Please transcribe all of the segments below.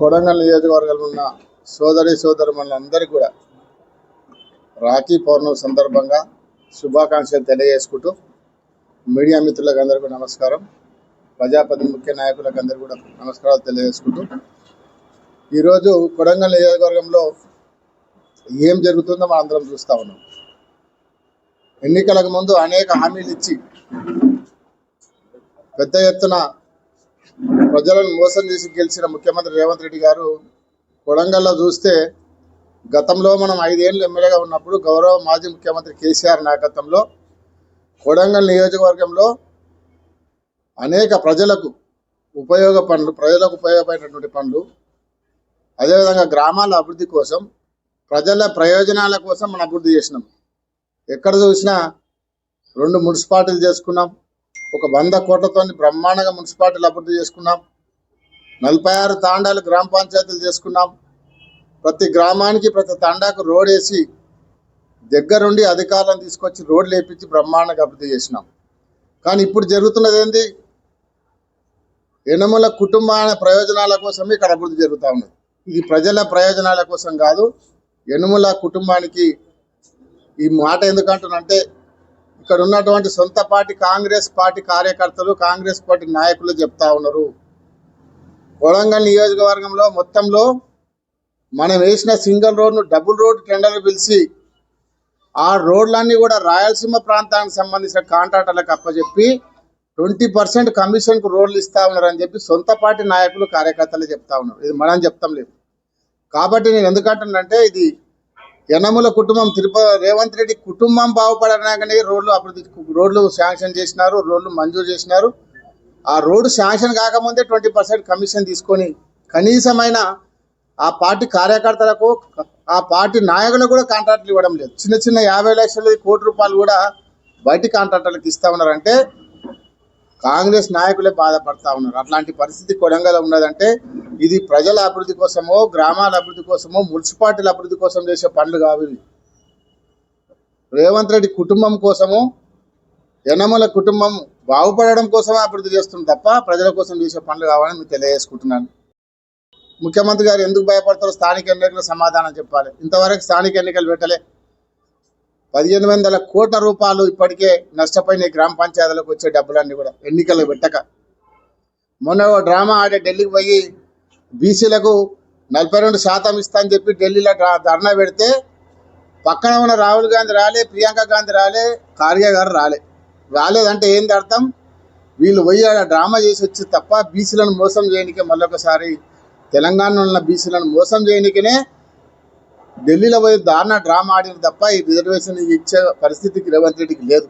కొడంగల్ నియోజకవర్గంలో ఉన్న సోదరి సోదరులందరికీ కూడా రాఖీ పౌర్ణమి సందర్భంగా శుభాకాంక్షలు తెలియజేసుకుంటూ మీడియా మిత్రులకు అందరికీ నమస్కారం. ప్రజాపతి ముఖ్య నాయకులకు అందరికీ కూడా నమస్కారాలు తెలియజేసుకుంటూ ఈరోజు కొడంగల్ నియోజకవర్గంలో ఏం జరుగుతుందో మనం అందరం చూస్తూ ఉన్నాం. ఎన్నికలకు ముందు అనేక హామీలు ఇచ్చి పెద్ద ఎత్తున ప్రజలను మోసం చేసి గెలిచిన ముఖ్యమంత్రి రేవంత్ రెడ్డి గారు కొడంగల్లో చూస్తే గతంలో మనం ఐదేళ్ళు ఎమ్మెల్యేగా ఉన్నప్పుడు గౌరవ మాజీ ముఖ్యమంత్రి కేసీఆర్ నాయకత్వంలో కొడంగల్ నియోజకవర్గంలో అనేక ప్రజలకు ఉపయోగ పనులు ప్రజలకు ఉపయోగపడేటటువంటి పనులు అదేవిధంగా గ్రామాల అభివృద్ధి కోసం ప్రజల ప్రయోజనాల కోసం మనం అభివృద్ధి చేసినాం. ఎక్కడ చూసినా రెండు మున్సిపాలిటీలు చేసుకున్నాం ఒక వంద కోట్లతో బ్రహ్మాండంగా మున్సిపాలిటీలు అభివృద్ధి చేసుకున్నాం. నలభై ఆరు తాండాలు గ్రామ పంచాయతీలు చేసుకున్నాం. ప్రతి గ్రామానికి ప్రతి తాండాకు రోడ్ వేసి దగ్గరుండి అధికారులను తీసుకొచ్చి రోడ్లు వేపించి బ్రహ్మాండంగా అభివృద్ధి చేసినాం. కానీ ఇప్పుడు జరుగుతున్నది ఏంది? ఎనుముల కుటుంబాల ప్రయోజనాల కోసమే ఇక్కడ అభివృద్ధి జరుగుతూ ఉన్నది. ఇది ప్రజల ప్రయోజనాల కోసం కాదు ఎనుముల కుటుంబానికి ఈ మాట ఎందుకంటున్నంటే ఇక్కడ ఉన్నటువంటి సొంత పార్టీ కాంగ్రెస్ పార్టీ కార్యకర్తలు కాంగ్రెస్ పార్టీ నాయకులు చెప్తా ఉన్నారు. కొడంగల్ నియోజకవర్గంలో మొత్తంలో మనం వేసిన సింగిల్ రోడ్ను డబుల్ రోడ్ టెండర్లు పిలిచి ఆ రోడ్లన్నీ కూడా రాయలసీమ ప్రాంతానికి సంబంధించిన కాంట్రాక్టర్లకు అప్పచెప్పి ట్వంటీ పర్సెంట్ కమిషన్కు రోడ్లు ఇస్తా ఉన్నారు అని చెప్పి సొంత పార్టీ నాయకులు కార్యకర్తలు చెప్తా ఉన్నారు. ఇది మనం చెప్తాం లేదు. కాబట్టి నేను ఎందుకంటున్నంటే ఇది యనముల కుటుంబం తిరుపతి రేవంత్ రెడ్డి కుటుంబం బాగుపడడానికనే రోడ్లు అభివృద్ధి రోడ్లు శాంక్షన్ చేసినారు రోడ్లు మంజూరు చేసినారు. ఆ రోడ్డు శాంక్షన్ కాకముందే ట్వంటీ పర్సెంట్ కమిషన్ తీసుకొని కనీసమైన ఆ పార్టీ కార్యకర్తలకు ఆ పార్టీ నాయకులకు కూడా కాంట్రాక్ట్లు ఇవ్వడం లేదు. చిన్న చిన్న యాభై లక్షల కోటి రూపాయలు కూడా బయటి కాంట్రాక్టర్లకు ఇస్తా ఉన్నారంటే కాంగ్రెస్ నాయకులే బాధపడతా ఉన్నారు. అట్లాంటి పరిస్థితి కొడంగల్ ఉన్నదంటే ఇది ప్రజల అభివృద్ధి కోసమో గ్రామాల అభివృద్ధి కోసమో మున్సిపాలిటీల అభివృద్ధి కోసం చేసే పనులు కావు రేవంత్ రెడ్డి కుటుంబం కోసము యనమల కుటుంబం బాగుపడడం కోసమే అభివృద్ధి చేస్తుంది తప్ప ప్రజల కోసం చేసే పనులు కావాలని మీకు తెలియజేసుకుంటున్నాను. ముఖ్యమంత్రి గారు ఎందుకు భయపడతారో స్థానిక ఎన్నికల సమాధానం చెప్పాలి. ఇంతవరకు స్థానిక ఎన్నికలు పెట్టలే. పదిహేను వందల కోట్ల రూపాయలు ఇప్పటికే నష్టపోయిన గ్రామ పంచాయతీలకు వచ్చే డబ్బులన్నీ కూడా ఎన్నికలు పెట్టక. మొన్న ఓ డ్రామా ఆడే ఢిల్లీకి పోయి బీసీలకు నలభై రెండు శాతం ఇస్తా అని చెప్పి ఢిల్లీలో ధర్నా పెడితే పక్కన ఉన్న రాహుల్ గాంధీ రాలే ప్రియాంక గాంధీ రాలే ఖార్గే గారు రాలే. రాలేదంటే ఏంది అర్థం? వీళ్ళు పోయి డ్రామా చేసి వచ్చి తప్ప బీసీలను మోసం చేయడానికి మళ్ళొకసారి తెలంగాణలో ఉన్న బీసీలను మోసం చేయనికనే ఢిల్లీలో పోయి దారుణ డ్రామా ఆడిన తప్ప ఈ రిజర్వేషన్ ఇచ్చే పరిస్థితికి రేవంత్ రెడ్డికి లేదు.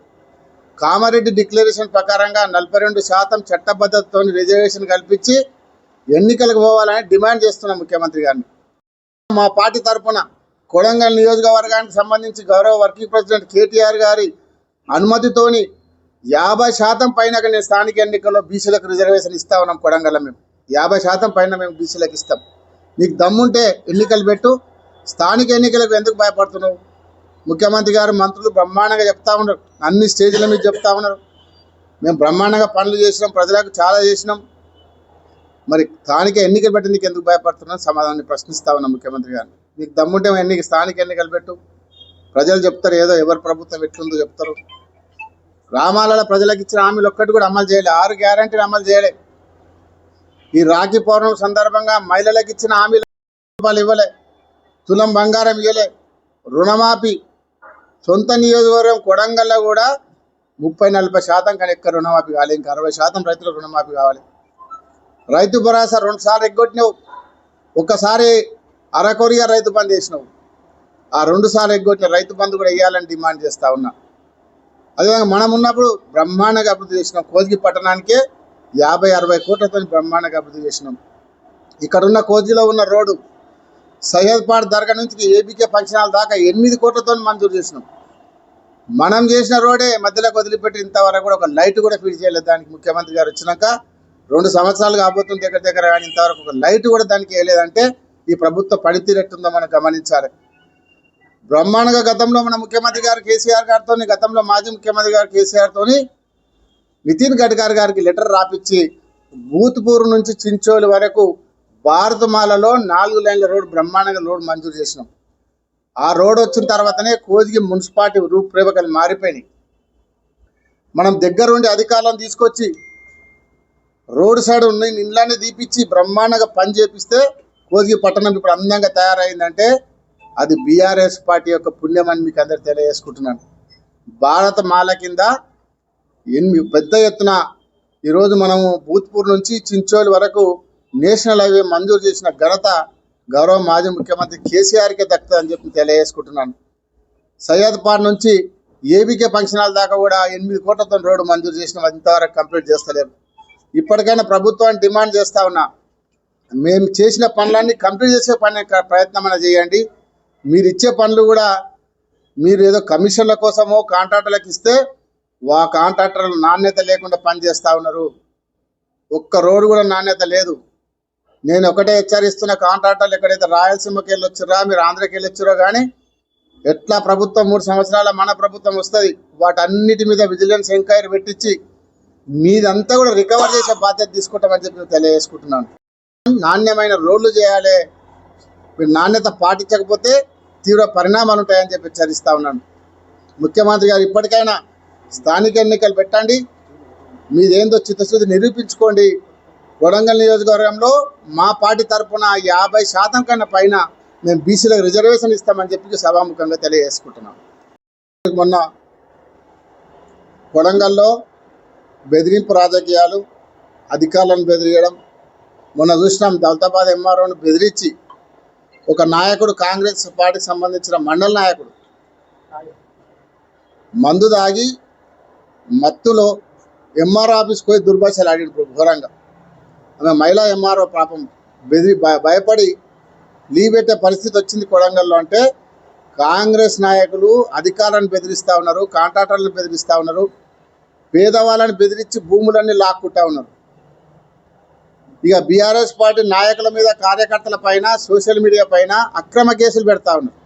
కామారెడ్డి డిక్లరేషన్ ప్రకారంగా నలభై రెండు శాతం చట్టబద్ధతతో రిజర్వేషన్ కల్పించి ఎన్నికలకు పోవాలని డిమాండ్ చేస్తున్నాం ముఖ్యమంత్రి గారిని. మా పార్టీ తరఫున కొడంగల్ నియోజకవర్గానికి సంబంధించి గౌరవ వర్కింగ్ ప్రెసిడెంట్ కేటీఆర్ గారి అనుమతితోని యాభై శాతం పైన నేను స్థానిక ఎన్నికల్లో బీసీలకు రిజర్వేషన్ ఇస్తా ఉన్నాం కొడంగల్లో మేము. యాభై శాతం పైన మేము బీసీలకు ఇస్తాం. నీకు దమ్ముంటే ఎన్నికలు పెట్టు స్థానిక ఎన్నికలకు ఎందుకు భయపడుతున్నావు? ముఖ్యమంత్రి గారు మంత్రులు బ్రహ్మాండంగా చెప్తా ఉన్నారు. అన్ని స్టేజ్ల మీద చెప్తా ఉన్నారు. మేము బ్రహ్మాండంగా పనులు చేసినాం ప్రజలకు చాలా చేసినాం. మరి స్థానిక ఎన్నికలు పెట్టి నీకు ఎందుకు భయపడుతున్నావు? సమాధానాన్ని ప్రశ్నిస్తా ఉన్నాం ముఖ్యమంత్రి గారిని నీకు దమ్ముంటే ఎన్నిక స్థానిక ఎన్నికలు పెట్టు. ప్రజలు చెప్తారు ఏదో ఎవరి ప్రభుత్వం ఎట్లుందో చెప్తారు. గ్రామాలలో ప్రజలకు ఇచ్చిన హామీలు ఒక్కటి కూడా అమలు చేయలే. ఆరు గ్యారంటీలు అమలు చేయలే. ఈ రాఖీ పౌర్ణమి సందర్భంగా మహిళలకు ఇచ్చిన హామీలు రూపాయలు ఇవ్వలే. తులం బంగారం ఇవ్వలే రుణమాఫీ. సొంత నియోజకవర్గం కొడంగల్లో కూడా ముప్పై నలభై శాతం కానీ ఎక్కడ రుణమాఫీ కావాలి ఇంకా అరవై శాతం రైతులకు రుణమాఫీ కావాలి. రైతు భరోసా రెండు సార్లు ఎగ్గొట్టినావు. ఒక్కసారి అరకొరిగా రైతు బంద్ చేసినావు ఆ రెండు సార్లు ఎగ్గొట్టిన రైతు బంధు కూడా వేయాలని డిమాండ్ చేస్తూ ఉన్నా. అదేవిధంగా మనం ఉన్నప్పుడు బ్రహ్మాండంగా అభివృద్ధి చేసినాం. కోజికి పట్టణానికే యాభై అరవై కోట్లతో బ్రహ్మాండంగా అభివృద్ధి చేసినాం. ఇక్కడున్న కోజిలో ఉన్న రోడ్డు సయ్యద్పాడ్ దర్గా నుంచి ఏబీకే ఫంక్షన్ హాల్ దాకా ఎనిమిది కోట్లతో మంజూరు చేసినాం. మనం చేసిన రోడే మధ్యలోకి వదిలిపెట్టి ఇంతవరకు కూడా ఒక లైట్ కూడా ఫీడ్ చేయలేదు దానికి ముఖ్యమంత్రి గారు వచ్చినాక. రెండు సంవత్సరాలు కాబోతుంది దగ్గర దగ్గర కానీ ఇంతవరకు ఒక లైట్ కూడా దానికి వేయలేదంటే ఈ ప్రభుత్వ పనితీరెట్టుందో మనం గమనించాలి. బ్రహ్మాండంగా గతంలో మన ముఖ్యమంత్రి గారు కేసీఆర్ గారితో గతంలో మాజీ ముఖ్యమంత్రి గారు కేసీఆర్తో నితిన్ గడ్కరీ గారికి లెటర్ రాపిచ్చి భూత్పూర్ నుంచి చించోలు వరకు భారతమాలలో నాలుగు లైన్ల రోడ్డు బ్రహ్మాండంగా రోడ్డు మంజూరు చేసినాం. ఆ రోడ్ వచ్చిన తర్వాతనే కోజిగి మున్సిపాలిటీ రూపురేఖలు మారిపోయినాయి. మనం దగ్గరుండి అధికారులను తీసుకొచ్చి రోడ్ సైడ్ ఉన్న ఇండ్లన్నీ తీపిచ్చి బ్రహ్మాండంగా పని చేపిస్తే కోజిగి పట్టణం ఇప్పుడు అందంగా తయారైందంటే అది బీఆర్ఎస్ పార్టీ యొక్క పుణ్యం అని మీకు అందరు తెలియజేసుకుంటున్నాను. భారత మాల కింద ఎన్ని పెద్ద ఎత్తున ఈరోజు మనము భూత్పూర్ నుంచి చించోలి వరకు నేషనల్ హైవే మంజూరు చేసిన ఘనత గౌరవ మాజీ ముఖ్యమంత్రి కేసీఆర్కే దక్కుతుందని చెప్పి తెలియజేసుకుంటున్నాను. సయ్యద్పాడ్ నుంచి ఏబీకే ఫంక్షన్ హాల్ దాకా కూడా ఎనిమిది కోట్లతో రోడ్డు మంజూరు చేసిన ఇంతవరకు కంప్లీట్ చేస్తలేరు. ఇప్పటికైనా ప్రభుత్వాన్ని డిమాండ్ చేస్తా ఉన్నా. మేము చేసిన పనులన్నీ కంప్లీట్ చేసే పని ప్రయత్నం అయినా చేయండి. మీరు ఇచ్చే పనులు కూడా మీరు ఏదో కమిషన్ల కోసమో కాంట్రాక్టర్లకు ఇస్తే వా కాంట్రాక్టర్లు నాణ్యత లేకుండా పని చేస్తూ ఉన్నారు. ఒక్క రోడ్డు కూడా నాణ్యత లేదు. నేను ఒకటే హెచ్చరిస్తున్న కాంట్రాక్టర్లు ఎక్కడైతే రాయలసీమకి వెళ్ళొచ్చురా మీరు ఆంధ్రకి వెళ్ళి వచ్చిరో కానీ ఎట్లా ప్రభుత్వం మూడు సంవత్సరాల మన ప్రభుత్వం వస్తుంది వాటన్నిటి మీద విజిలెన్స్ ఎంక్వైరీ పెట్టించి మీదంతా కూడా రికవర్ చేసే బాధ్యత తీసుకుంటామని చెప్పి తెలియజేసుకుంటున్నాను. నాణ్యమైన రోడ్లు చేయాలి మీరు నాణ్యత పాటించకపోతే తీవ్ర పరిణామాలు ఉంటాయని చెప్పి హెచ్చరిస్తా ఉన్నాను. ముఖ్యమంత్రి గారు ఇప్పటికైనా స్థానిక ఎన్నికలు పెట్టండి మీదేందో చిత్తశుద్ధి నిరూపించుకోండి వడంగల్ నియోజకవర్గంలో మా పార్టీ తరఫున యాభై శాతం కన్నా పైన మేము బీసీలకు రిజర్వేషన్ ఇస్తామని చెప్పి సభాముఖంగా తెలియజేసుకుంటున్నాం. మొన్న వడంగల్లో బెదిరింపు రాజకీయాలు అధికారులను బెదిరియడం మొన్న చూసినాం దౌలతాబాద్ ఎంఆర్ఓను బెదిరించి ఒక నాయకుడు కాంగ్రెస్ పార్టీకి సంబంధించిన మండల నాయకుడు మందు దాగి మత్తులో ఎంఆర్ ఆఫీస్కి పోయి దుర్భాషలు ఆడిన ఘోరంగా. ఆమె మహిళా ఎంఆర్ఓ పాపం బెదిరి భయ- భయపడి లీవ్ పెట్టే పరిస్థితి వచ్చింది కొడంగల్లో అంటే కాంగ్రెస్ నాయకులు అధికారులను బెదిరిస్తూ ఉన్నారు కాంట్రాక్టర్లను బెదిరిస్తూ ఉన్నారు పేదవాళ్ళని బెదిరించి భూములన్నీ లాక్కుంటా ఉన్నారు. ఇక బీఆర్ఎస్ పార్టీ నాయకుల మీద కార్యకర్తల పైన సోషల్ మీడియా పైన అక్రమ కేసులు పెడతా ఉన్నారు.